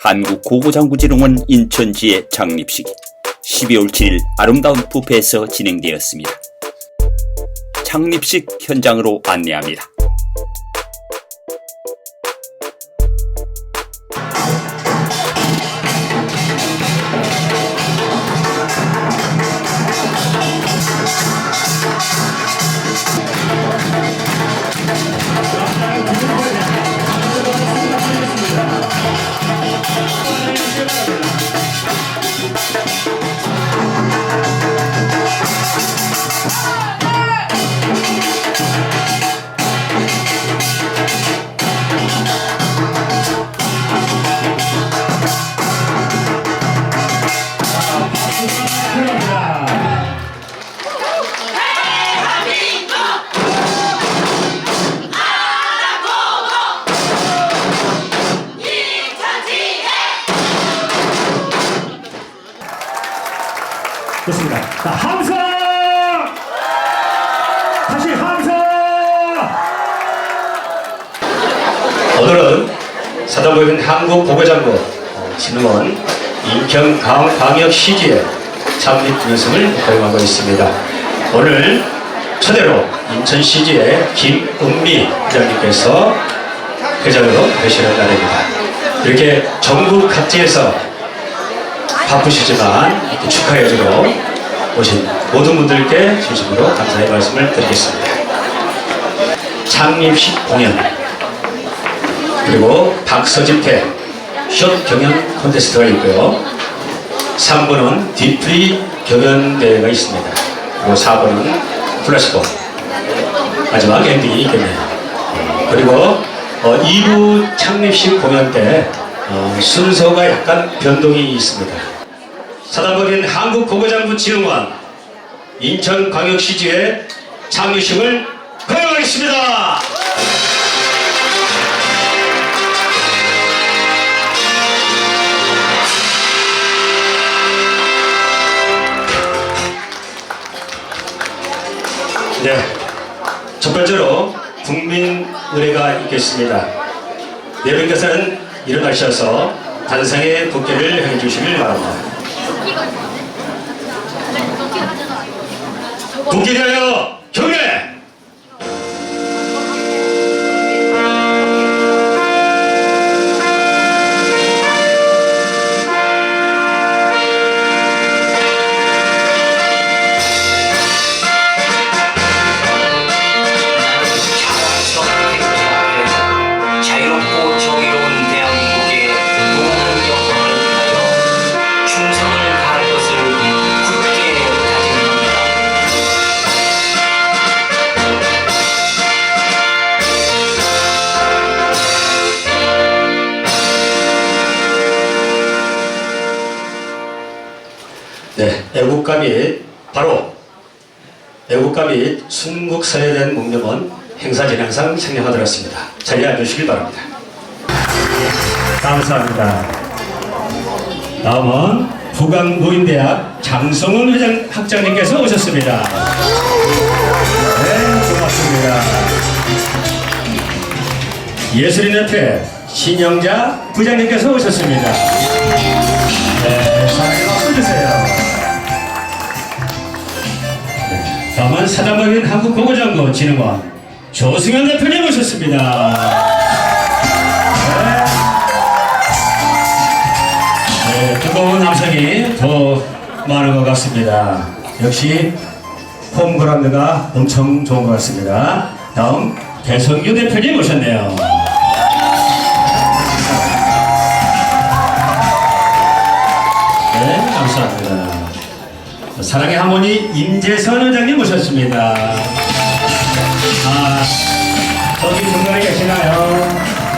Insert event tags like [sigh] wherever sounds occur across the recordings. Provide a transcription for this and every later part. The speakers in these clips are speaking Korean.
한국 고고장구지능원 인천지의 창립식이 12월 7일 아름다운 뷔페에서 진행되었습니다. 창립식 현장으로 안내합니다. 한국 보고장구 진흥원 인천광역시지의 창립 기념성을 거행하고 있습니다. 오늘 초대로 인천시지의 김은미 회장님께서 회장으로 되시는 날입니다. 이렇게 전국 각지에서 바쁘시지만 이렇게 축하 여주로 오신 모든 분들께 진심으로 감사의 말씀을 드리겠습니다. 창립식 공연 그리고 박서집회 숏 경연 콘테스트가 있고요. 3번은 디프리 경연 대회가 있습니다. 그리고 4번은 플래시몹 마지막 엔딩이 있겠네요. 그리고 어, 2부 창립식 공연 때 어, 순서가 약간 변동이 있습니다. 사단법인 한국고고장부 진흥원 인천광역시지의 창립식을 거행하겠습니다. 네. 첫 번째로 국민 노래가 있겠습니다. 네 분께서는 일어나셔서 단상의 국기를 해 주시길 바랍니다. 국기대하 애국가 및 바로 애국가 및 순국사에 대한 묵념은 행사 진행상 생략하도록습니다 자리에 앉으시길 바랍니다. 감사합니다. 다음은 부강노인대학 장성훈 회장 학장님께서 오셨습니다. 네, 고맙습니다. 예술인협회 신영자 부장님께서 오셨습니다. 네, 사랑의 박수 주세요. 다음은 사단법인 한국고고장구 진흥원 조승현 대표님 오셨습니다. 네, 뜨거운 남성이 더 많은 것 같습니다. 역시 홈그라운드가 엄청 좋은 것 같습니다. 다음 배성규 대표님 오셨네요. 사랑의 하모니 임재선 회장님 오셨습니다. 아, 저기 중간에 계시나요?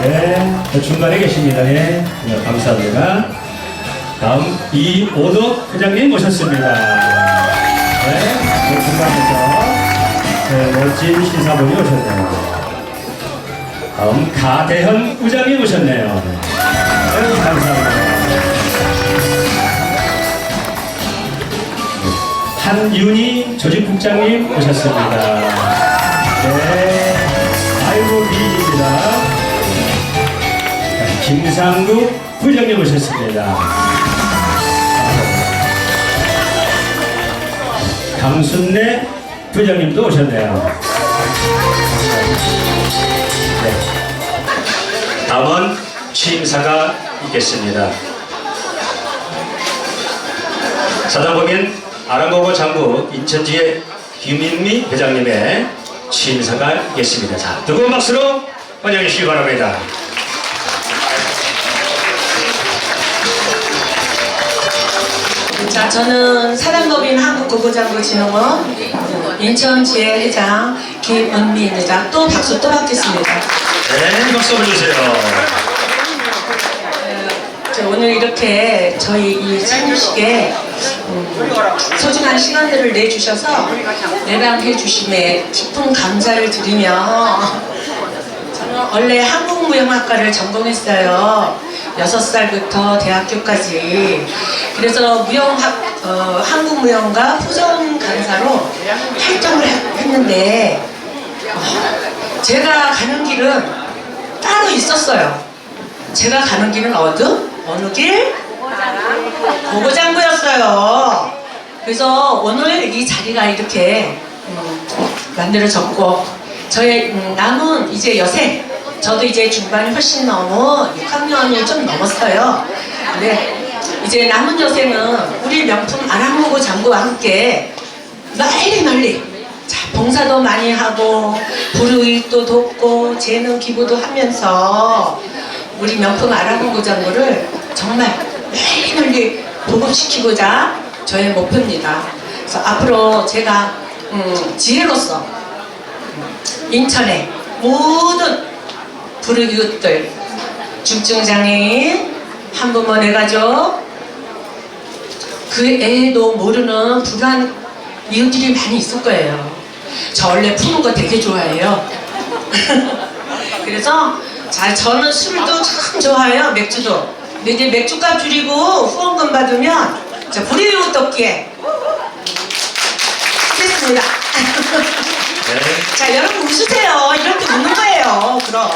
네, 중간에 계십니다. 네, 네 감사합니다. 다음 이오덕 회장님 모셨습니다. 네, 그 중간에서 네, 멋진 시사분이 오셨네요. 다음 가대현 부장님 오셨네요. 한윤희 조직국장님 오셨습니다. 네, 아이고 미입니다. 김상국 부장님 오셨습니다. 강순래 부장님도 오셨네요. 네. 다음은 취임사가 있겠습니다. 사단법인 아랑고고 장부 인천지의 김인미 회장님의 취임사가 있겠습니다. 자, 뜨거운 박수로 환영해 주시기 바랍니다. 자, 저는 사단법인 한국고고장부진흥원 인천지회회장 김은미입니다. 또 박수 또 받겠습니다. 네, 박수 한번 주세요. 저 오늘 이렇게 저희 이 음, 소중한 시간들을 내주셔서 내방해 주심에 깊은 감사를 드리며 저는 원래 한국무용학과를 전공했어요. 6살부터 대학교까지. 그래서 무용학, 어, 한국무용과 후전 강사로 활동을 했- 했는데 어, 제가 가는 길은 따로 있었어요. 제가 가는 길은 어디? 어느 길? 고고장구였어요. 그래서 오늘 이 자리가 이렇게 음, 만들어졌고 저의 음, 남은 이제 여생 저도 이제 중반이 훨씬 넘어 6학년이 좀 넘었어요. 근데 이제 남은 여생은 우리 명품 아랑모고 장구와 함께 널리 널리 자, 봉사도 많이 하고 불우익도 돕고 재능 기부도 하면서 우리 명품 아랑모고 장구를 정말 널리 널리 보급시키고자 저의 목표입니다. 그래서 앞으로 제가 음, 지혜로서 인천의 모든 불우이웃들 중증장애인 한 부모 내가족 그 애도 모르는 불안 이웃들이 많이 있을 거예요. 저 원래 푸는 거 되게 좋아해요. [laughs] 그래서 자 저는 술도 참 좋아해요 맥주도. 근데 이제 맥주값 줄이고 후원금 받으면 자 불이웃 덮기에 하겠습니다. 네. 자 여러분 웃으세요. 이렇게 웃는 거예요. 그럼.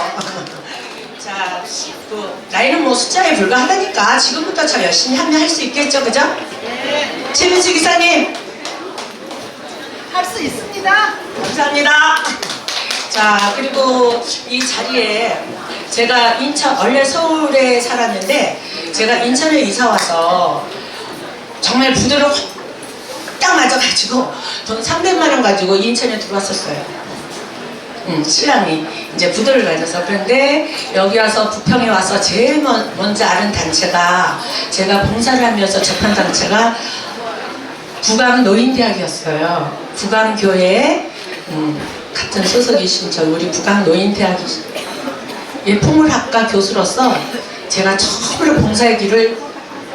자, 그 나이는 뭐 숫자에 불과하다니까 지금부터 저 열심히 하면 할 수 있겠죠, 그죠? 네. 최민수 기사님 할 수 있습니다. 감사합니다. 자 그리고 이 자리에 제가 인천 원래 서울에 살았는데 제가 인천에 이사 와서 정말 부대로 딱 맞아가지고 돈 300만 원 가지고 인천에 들어왔었어요. 음, 신랑이 이제 부도를 가져서 그런데 여기 와서 부평에 와서 제일 먼, 먼저 아는 단체가 제가 봉사를 하면서 접한 단체가 부강 노인대학이었어요. 부강교회 음, 같은 소속이신 저 우리 부강 노인대학 예, 풍물학과 교수로서 제가 처음으로 봉사의 길을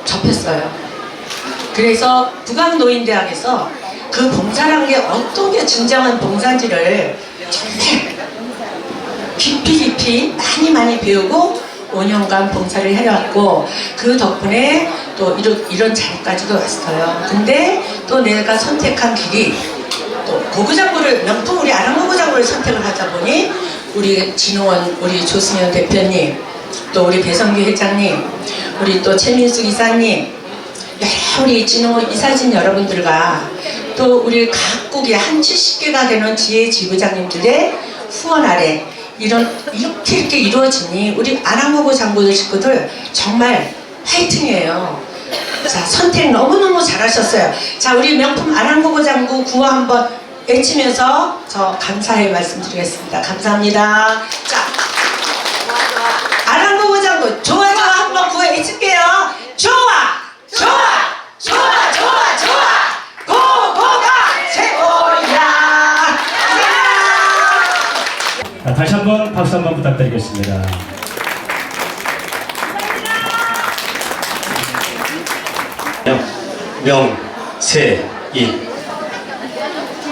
접했어요. 그래서 부강노인대학에서 그 봉사란 게 어떤 게 진정한 봉사인지를 정말 깊이 깊이 많이 많이 배우고 5년간 봉사를 해왔고 그 덕분에 또 이런, 이런 자리까지도 왔어요. 근데 또 내가 선택한 길이 또 고구장구를 명품 우리 아랑고구장구를 선택을 하다 보니 우리 진호원 우리 조승현 대표님 또 우리 배성규 회장님 우리 또 최민수 이사님 우리 진호 이사진 여러분들과 또 우리 각국의 한 70개가 되는 지혜 지부장님들의 후원 아래 이런 이렇게 이렇게 이루어지니 우리 아랑고고 장군들 식구들 정말 화이팅이에요. 자 선택 너무너무 잘하셨어요. 자 우리 명품 아랑고고 장구 구호 한번 외치면서 저 감사의 말씀드리겠습니다. 감사합니다. 자 아랑고고 장구 좋아 좋아 한번 구호 외칠게요. 좋아 좋아 좋아 좋아 좋아 고고가 최고야. 자, 다시 한번 박수 한번 부탁드리겠습니다. 명, 명세인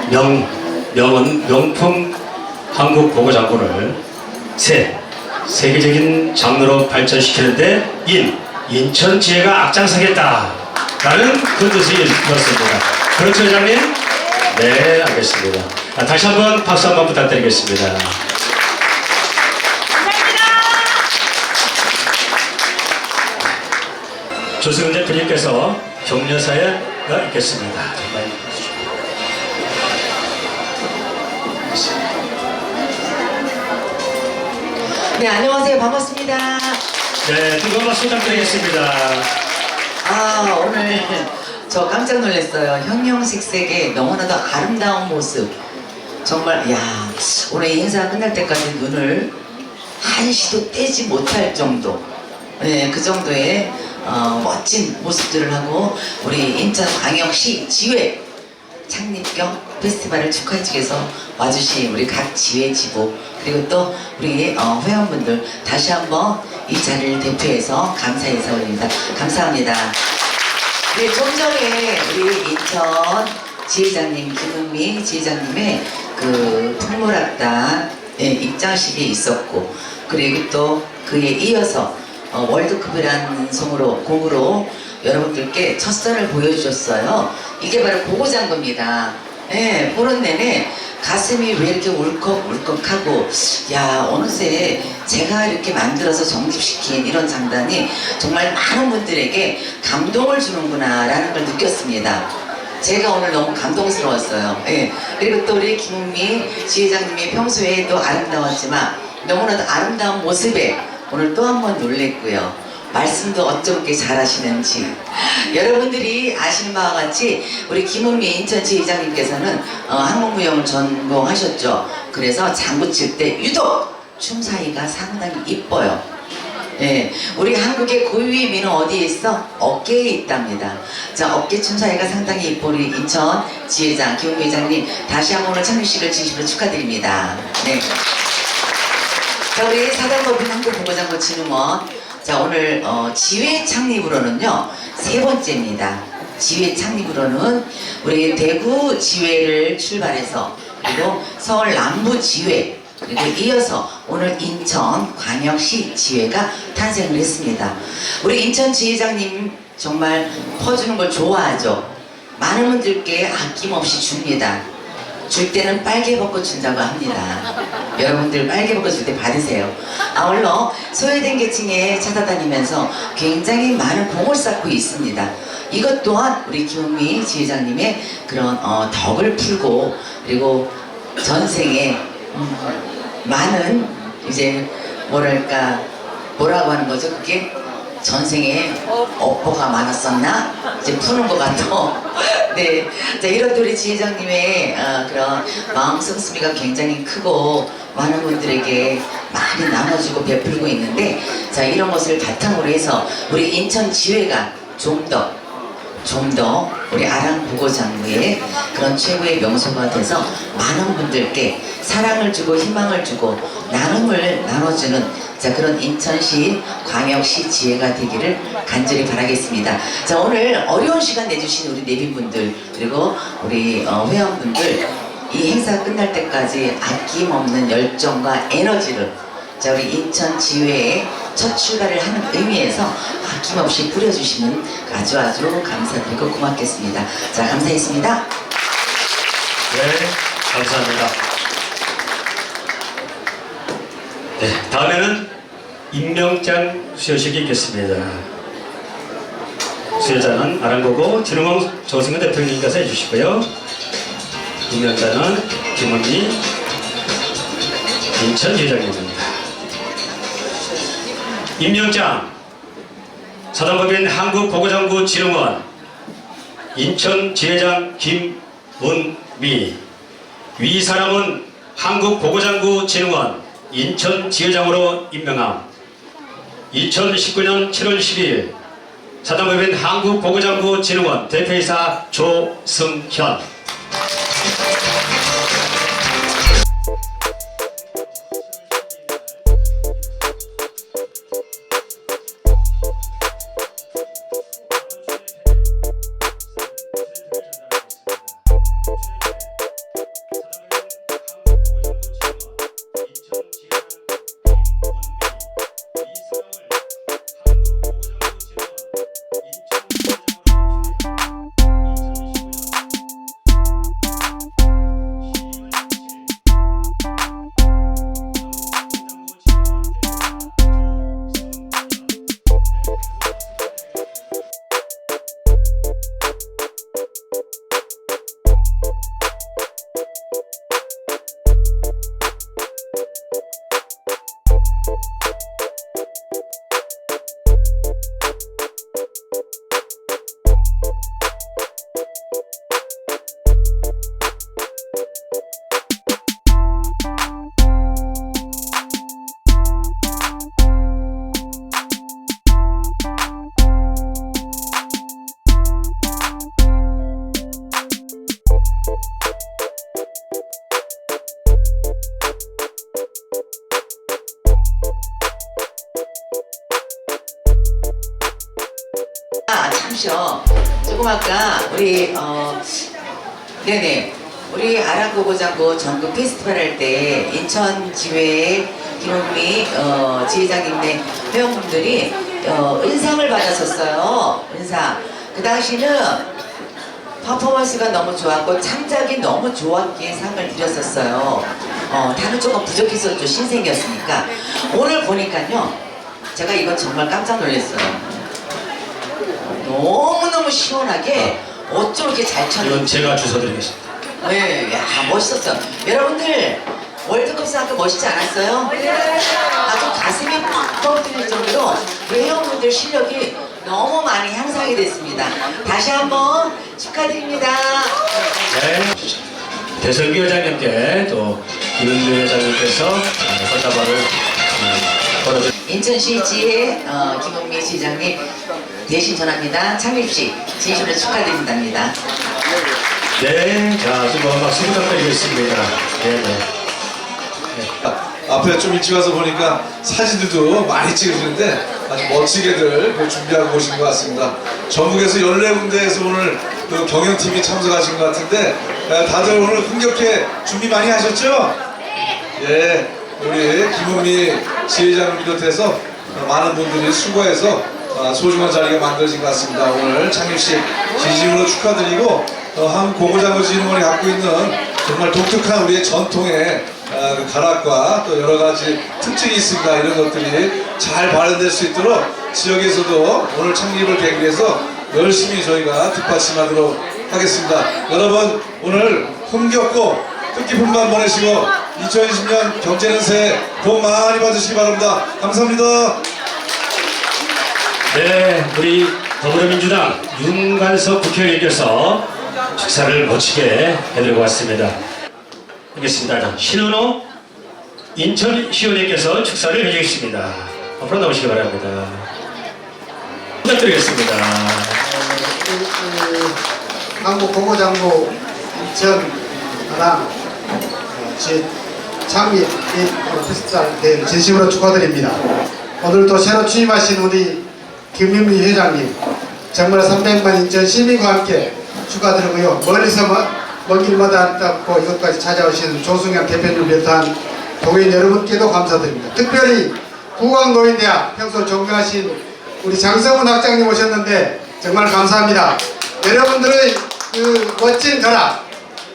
명, 명은 명품 한국 고고 장구를 세, 세계적인 장르로 발전시키는데 인, 인천 지혜가 앞장서겠다. 라는 그 뜻이었습니다. 그렇죠 회장님? 네 알겠습니다. 아, 다시 한번 박수 한번 부탁드리겠습니다. 조승은 대표님께서 격려사회가 있겠습니다. 정말 네, 안녕하세요. 반갑습니다. 네, 뜨거운 박수 부탁드리겠습니다. 아, 오늘 저 깜짝 놀랐어요. 형형색색의 너무나도 아름다운 모습. 정말, 야, 오늘 이 행사가 끝날 때까지 눈을 한시도 떼지 못할 정도. 네, 그 정도의 어, 멋진 모습들을 하고 우리 인천광역시 지회 창립경 페스티벌을 축하해 주셔서 와주신 우리 각 지회 지부 그리고 또 우리 어, 회원분들 다시 한번 이 자리를 대표해서 감사 인사 올립니다. 감사합니다. 네, 좀 전에 우리 인천 지회장님 김은미 지회장님의 그 풍물악단 예, 입장식이 있었고 그리고 또 그에 이어서 어, 월드컵이라는 송으로 곡으로 여러분들께 첫선을 보여주셨어요. 이게 바로 고고장구입니다. 예, 보는 내내 가슴이 왜 이렇게 울컥울컥하고 야 어느새 제가 이렇게 만들어서 정립시킨 이런 장단이 정말 많은 분들에게 감동을 주는구나 라는 걸 느꼈습니다. 제가 오늘 너무 감동스러웠어요. 예. 그리고 또 우리 김은미 지회장님이 평소에도 아름다웠지만 너무나도 아름다운 모습에 오늘 또 한 번 놀랬고요. 말씀도 어쩜 이렇게 잘하시는지 여러분들이 아시는 바와 같이 우리 김은미 인천 지회장님께서는 어, 한국무용을 전공하셨죠. 그래서 장구 칠 때 유독 춤 사이가 상당히 이뻐요. 예, 우리 한국의 고유의 미는 어디에 있어? 어깨에 있답니다. 자, 어깨 춤 사이가 상당히 이뻐 우리 인천 지회장 김은미 회장님 다시 한번 오늘 참여식을 진심으로 축하드립니다. 네. 자, 우리 사단법인 한국보고장구진흥원. 자, 오늘 어, 지회 창립으로는요, 세 번째입니다. 지회 창립으로는 우리 대구 지회를 출발해서 그리고 서울 남부 지회 그리고 이어서 오늘 인천 광역시 지회가 탄생을 했습니다. 우리 인천 지회장님 정말 퍼주는 걸 좋아하죠. 많은 분들께 아낌없이 줍니다. 줄 때는 빨개 벚꽃 준다고 합니다. 여러분들 빨개 줄때 받으세요. 아울러 소외된 계층에 찾아다니면서 굉장히 많은 공을 쌓고 있습니다. 이것 또한 우리 김은미 지회장님의 그런 어, 덕을 풀고 그리고 전생에 음, 많은 이제 뭐랄까 뭐라고 하는 거죠 그게 전생에 업보가 많았었나 이제 푸는 것 같아. [laughs] 네, 자 이런 우리 지회장님의 어, 그런 마음 씀씀이가 굉장히 크고 많은 분들에게 많이 나눠주고 베풀고 있는데 자 이런 것을 바탕으로 해서 우리 인천 지회가 좀더 좀더 우리 아랑 보고장부의 그런 최고의 명소가 돼서 많은 분들께 사랑을 주고 희망을 주고 나눔을 나눠주는 자 그런 인천시 광역시 지혜가 되기를 간절히 바라겠습니다. 자 오늘 어려운 시간 내주신 우리 내빈분들 그리고 우리 어, 회원분들 이 행사 끝날 때까지 아낌없는 열정과 에너지를 자 우리 인천 지회의 첫 출발을 하는 의미에서 아낌없이 뿌려주시면 아주 아주 감사드리고 고맙겠습니다. 자 감사했습니다. 네, 감사합니다. 네, 다음에는 임명장 수여식이 있겠습니다. 수여자는 아랑고고 진흥원 조승근 대표님께서 해주시고요. 임명자는 김원미 인천 지회장님입니다. 임명장 사단법인 한국보고장구 진흥원 인천 지회장 김문미 위 사람은 한국보고장구 진흥원 인천 지회장으로 임명함. 2019년 7월 12일 사단법인 한국보고장구 진흥원 대표이사 조승현 우리 어 네네 우리 아랑고고장고 전국 페스티벌 할 때 인천 지회의 김은미 어, 지회장님네 회원분들이 어, 은상을 받았었어요. 은상. 그 당시는 퍼포먼스가 너무 좋았고 창작이 너무 좋았기에 상을 드렸었어요. 어, 다른 조금 부족했었죠. 신생이었으니까. 오늘 보니까요. 제가 이건 정말 깜짝 놀랐어요. 너무너무 시원하게 어쩜 이렇게 잘 쳤는지. 이건 제가 주워드리겠습니다. 네, 야 멋있었어. 여러분들 월드컵 상도 멋있지 않았어요? 아주 가슴이 뻥뻥 뚫릴 정도로 회원분들 실력이 너무 많이 향상이 됐습니다. 다시 한번 축하드립니다. 네. 대성기 회장님께 또 이은주 회장님께서 꽃다발을 음, 걸어드 인천시 지혜 어, 김은미 시장님 대신 전합니다. 창립식 진심으로 축하드립니다. 네, 자, 지금 한번 박수 부탁드리겠습니다. 네, 네. 앞에 좀 일찍 와서 보니까 사진들도 많이 찍으시는데 아주 멋지게들 그 준비하고 오신 것 같습니다. 전국에서 14군데에서 오늘 그 경영팀이 참석하신 것 같은데 에, 다들 오늘 흥겹게 준비 많이 하셨죠? 예, 우리 김은미 지회장을 비롯해서 어, 많은 분들이 수고해서 어, 소중한 자리가 만들어진 것 같습니다. 오늘 창립식 진심으로 축하드리고 어, 한국고고장구진흥원이 갖고 있는 정말 독특한 우리의 전통의 어, 그 가락과 또 여러 가지 특징이 있습니다. 이런 것들이 잘 발현될 수 있도록 지역에서도 오늘 창립을 계기해서 열심히 저희가 뒷받침하도록 하겠습니다. 여러분 오늘 흥겹고 뜻깊은 밤 보내시고 2020년 경제는 새해 복 많이 받으시기 바랍니다. 감사합니다. 네, 우리 더불어민주당 윤관석 국회의원께서 축사를 멋지게 해드리고 왔습니다. 알겠습니다. 자, 신은호 인천시의원님께서 축사를 해주겠습니다. 앞으로 나오시기 바랍니다. 부탁드리겠습니다. 한국 고고장부 인천 하나 제및 오피스탈 대회 진심으로 축하드립니다. 오늘 또 새로 취임하신 우리 김민미 회장님 정말 300만 인천 시민과 함께 축하드리고요. 멀리서 먼, 먼 길마다 닦고 이것까지 찾아오신 조승현 대표님을 비롯한 동인 여러분께도 감사드립니다. 특별히 국왕노인대학 평소 존경하신 우리 장성훈 학장님 오셨는데 정말 감사합니다. 여러분들의 그 멋진 결합,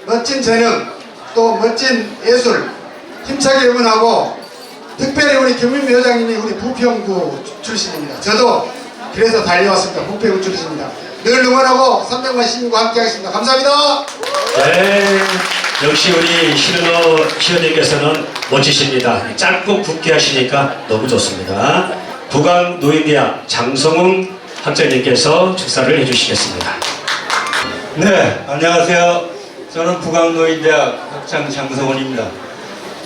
멋진 재능, 또 멋진 예술 힘차게 응원하고 특별히 우리 김민미 회장님이 우리 부평구 출신입니다. 저도 그래서 달려왔습니다. 부평구 출신입니다. 늘 응원하고 300만 시민과 함께 하겠습니다. 감사합니다. 네, 역시 우리 신은호 시원님께서는 멋지십니다. 짧고 굵게 하시니까 너무 좋습니다. 북왕노인대학 장성웅 학장님께서 축사를 해주시겠습니다. 네, 안녕하세요. 저는 북악노인대학 학장 장성원입니다.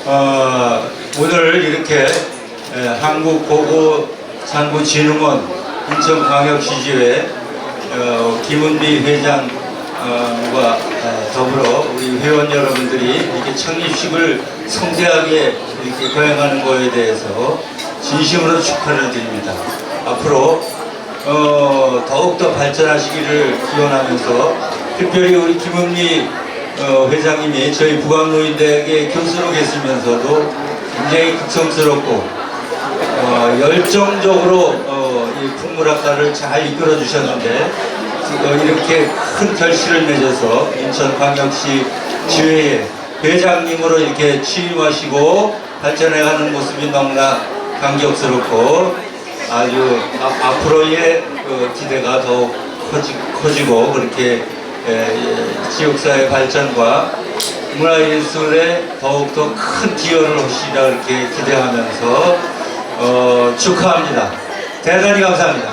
어, 오늘 이렇게 에, 한국고고장구진흥원 인천광역시지회 어, 김은미 회장과 어, 더불어 우리 회원 여러분들이 이렇게 창립식을 성대하게 이렇게 거행하는 거에 대해서 진심으로 축하를 드립니다. 앞으로 어, 더욱더 발전하시기를 기원하면서 특별히 우리 김은미 어, 회장님이 저희 북악노인대학의 교수로 계시면서도 굉장히 극성스럽고 어, 열정적으로 어, 이 풍물학과를 잘 이끌어 주셨는데 어, 이렇게 큰 결실을 맺어서 인천광역시 지회에 회장님으로 이렇게 취임하시고 발전해가는 모습이 너무나 감격스럽고 아주 아- 앞으로의 그 기대가 더욱 커지, 커지고 그렇게 지역사회 발전과 문화예술에 더욱더 큰 기여를 하시리라 이렇게 기대하면서 어, 축하합니다. 대단히 감사합니다.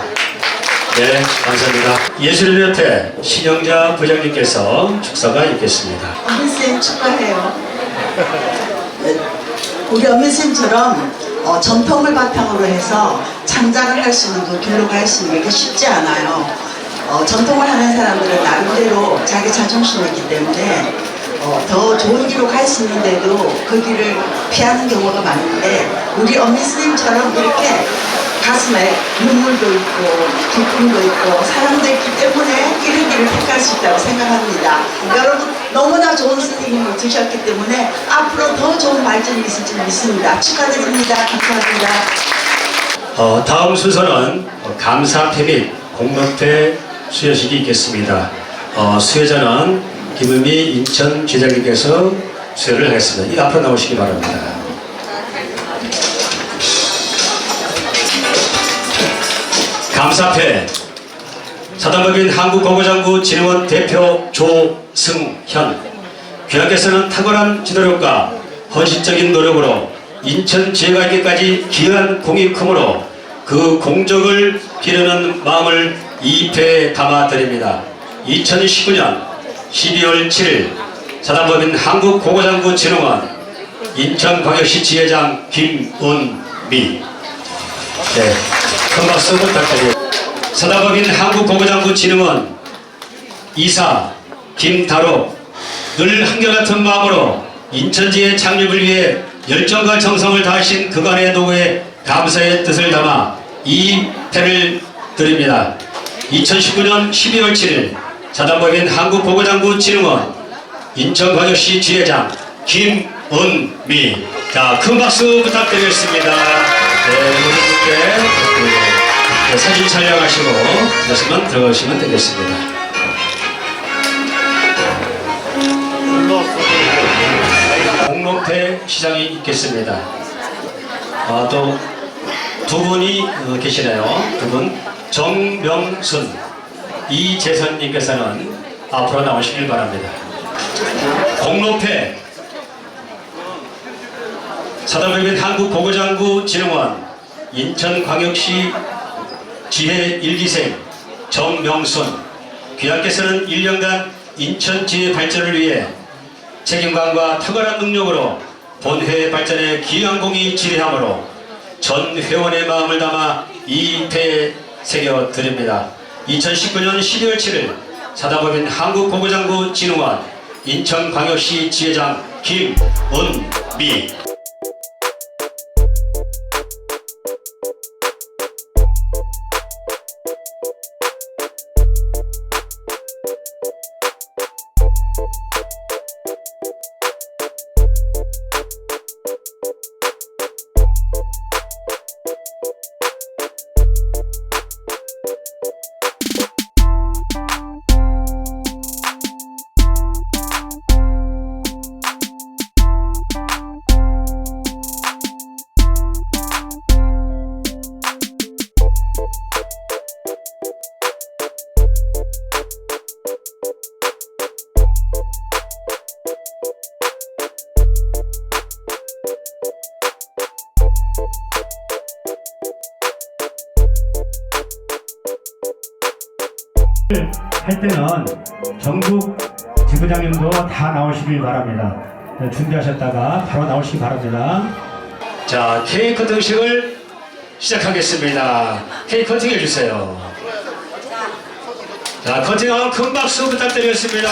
네, 감사합니다. 예술연합회 신영자 부장님께서 축사가 있겠습니다. 어민쌤 축하해요. 우리 어민쌤처럼 어, 전통을 바탕으로 해서 창작을 할 수 있는 그 길로 갈수 있는 게 쉽지 않아요. 어, 전통을 하는 사람들은 나름대로 자기 자존심이 있기 때문에 어, 더 좋은 길로 갈 수 있는데도 그 길을 피하는 경우가 많은데 우리 어미 스님처럼 이렇게 가슴에 눈물도 있고 기쁨도 있고 있기 때문에 이런 길을 택할 수 있다고 생각합니다. 여러분 너무나 좋은 선생님을 두셨기 때문에 앞으로 더 좋은 발전이 있을 줄 믿습니다. 축하드립니다. 감사합니다. 어, 다음 순서는 어, 감사패 및 공명패 수여식이 있겠습니다. 어, 수여자는 김은미 인천지장님께서 수여를 하겠습니다. 이 앞으로 나오시기 바랍니다. 감사패 사단법인 한국고고장구 진흥원 대표 조승현 귀하께서는 탁월한 지도력과 헌신적인 노력으로 인천 지혜가에게까지 기여한 공이 크므로 그 공적을 기르는 마음을 이패에 담아드립니다. 2019년 12월 7일 사단법인 한국고고장구진흥원 인천광역시 지회장 김은미 네, 큰 박수 부탁드립니다. 사단법인 한국고고장구진흥원 이사 김다로 늘 한결같은 마음으로 인천지의 창립을 위해 열정과 정성을 다하신 그간의 노고에 감사의 뜻을 담아 이 패를 드립니다. 2019년 12월 7일 사단법인 한국보고장구진흥원 인천광역시 지회장 김은미 자, 큰 박수 부탁드리겠습니다. 네, 모든 분께 네, 사진 촬영하시고 다시만 들어가시면 되겠습니다. 공로패 시장이 있겠습니다. 아, 또 두 분이 어, 계시네요. 두 분. 정명순, 이재선님께서는 앞으로 나오시길 바랍니다. 공로패 사단법인 한국보고장구진흥원 인천광역시 지혜 1기생 정명순 귀하께서는 1년간 인천지혜 발전을 위해 책임감과 탁월한 능력으로 본회 발전에 기여한 공이 지대하므로 전 회원의 마음을 담아 이 패에 새겨드립니다. 2019년 12월 7일 사단법인 한국보고장구 진흥원 인천광역시 지회장 김은미 때는 전국 지부장님도 다 나오시길 바랍니다. 네, 준비하셨다가 바로 나오시기 바랍니다. 자, 케이크 등식을 시작하겠습니다. 케이크 커팅 해 주세요. 자, 커팅하고 큰 박수 부탁드리겠습니다.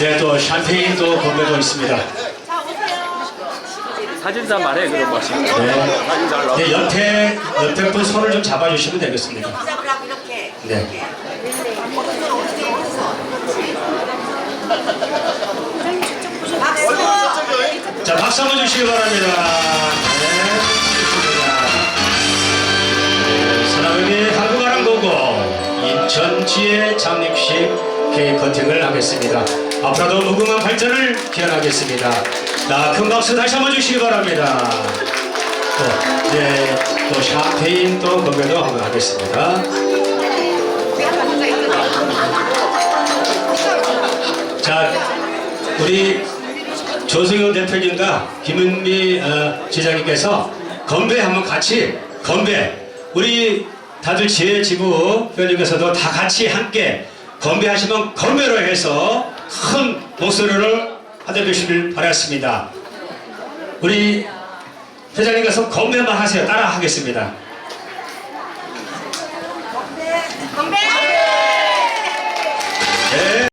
네, 또 샴페인도 건배도 있습니다. 사진사 말해 그런 거. 네. 네, 옆에 옆에 분 손을 좀 잡아주시면 되겠습니다. 네. 자, 박수 한번 주시기 바랍니다. 네. 사랑의 한국아랑 보고 인천지의 장립식 케이크 커팅을 하겠습니다. 앞으로도 무궁한 발전을 기원하겠습니다. 자, 큰 박수 다시 한번 주시기 바랍니다. 또, 네, 또 샴페인 또 건배도 한번 하겠습니다. 자, 우리 조승현 대표님과 김은미 어, 지장님께서 건배 한번 같이 건배 우리 다들 지혜 지부 회원님께서도 다 같이 함께 건배하시면 건배로 해서 큰 목소리를 받아주시길 바랐습니다. 우리 회장님께서 건배만 하세요. 따라 하겠습니다. 네.